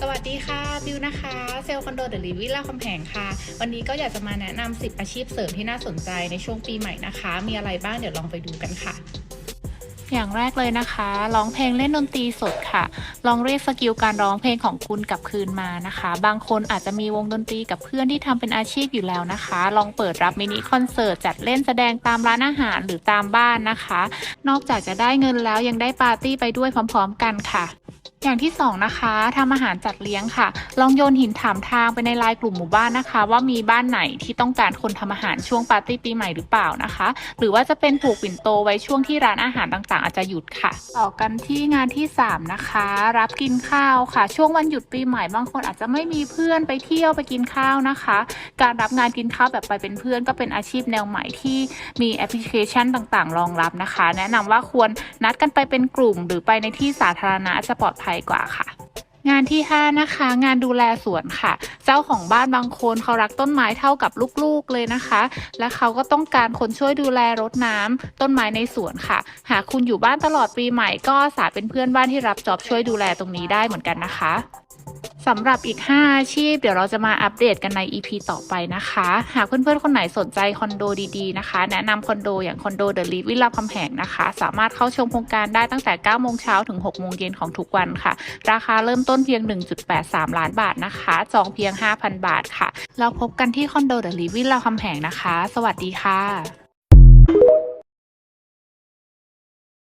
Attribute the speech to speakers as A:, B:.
A: สวัสดีค่ะบิวนะคะ เซลคอนโดเดลิวิลล่าคำแหงค่ะ วันนี้ก็อยากจะมาแนะนำ10 อาชีพเสริมที่น่าสนใจในช่วงปีใหม่นะคะ มีอะไรบ้างเดี๋ยวลองไปดูกันค่ะ
B: อย่างแรกเลยนะคะร้องเพลงเล่นดนตรีสดค่ะ ลองเรียกสกิลการร้องเพลงของคุณกลับคืนมานะคะ บางคนอาจจะมีวงดนตรีกับเพื่อนที่ทำเป็นอาชีพอยู่แล้วนะคะ ลองเปิดรับมินิคอนเสิร์ตจัดเล่นแสดงตามร้านอาหารหรือตามบ้านนะคะ นอกจากจะได้เงินแล้วยังได้ปาร์ตี้ไปด้วยพร้อม ๆ กันค่ะ อย่างที่สองนะคะทำอาหารจัดเลี้ยงค่ะ ลองโยนหินถามทางไปในไลน์กลุ่มหมู่บ้านนะคะ ว่ามีบ้านไหนที่ต้องการคนทำอาหารช่วงปาร์ตี้ปีใหม่หรือเปล่านะคะ หรือว่าจะเป็นผูกปิ่นโตไว้ช่วงที่ร้านอาหารต่างๆ อาจจะหยุดค่ะ ต่อกันที่งานที่ 3 นะคะ รับกินข้าวค่ะ ช่วงวันหยุดปีใหม่บางคนอาจจะไม่มีเพื่อนไปเที่ยวไปกินข้าวนะคะ การรับงานกินข้าวแบบไปเป็นเพื่อน ก็เป็นอาชีพแนวใหม่ที่มีแอปพลิเคชันต่างๆ รองรับนะคะ แนะนำว่าควรนัดกันไปเป็นกลุ่ม หรือไปในที่สาธารณะจะปลอดภัยกว่าค่ะงานที่ 5 นะคะ งานดูแลสวนค่ะ เจ้าของบ้านบางคนเขารักต้นไม้เท่ากับลูกๆเลยนะคะ และเขาก็ต้องการคนช่วยดูแลรดน้ำต้นไม้ในสวนค่ะ หากคุณอยู่บ้านตลอดปีใหม่ก็อาสาเป็นเพื่อนบ้านที่รับจอบช่วยดูแลตรงนี้ได้เหมือนกันนะคะ สำหรับอีก 5 อาชีพ เดี๋ยวเราจะมาอัปเดตกันใน EP ต่อไปนะคะ หากเพื่อนๆ คนไหนสนใจคอนโดดีๆนะคะ แนะนำคอนโดอย่างคอนโดเดอะลีวิลล่าคำแหงนะคะ สามารถเข้าชมโครงการได้ตั้งแต่ 9 โมงเช้าถึง 6 โมงเย็นของทุกวันค่ะ ราคาเริ่มต้นเพียง 1.83 ล้านบาทนะคะ จองเพียง 5,000 บาทค่ะ เราพบกันที่คอนโดเดอะลีวิลล่าคำแหงนะคะ สวัสดีค่ะ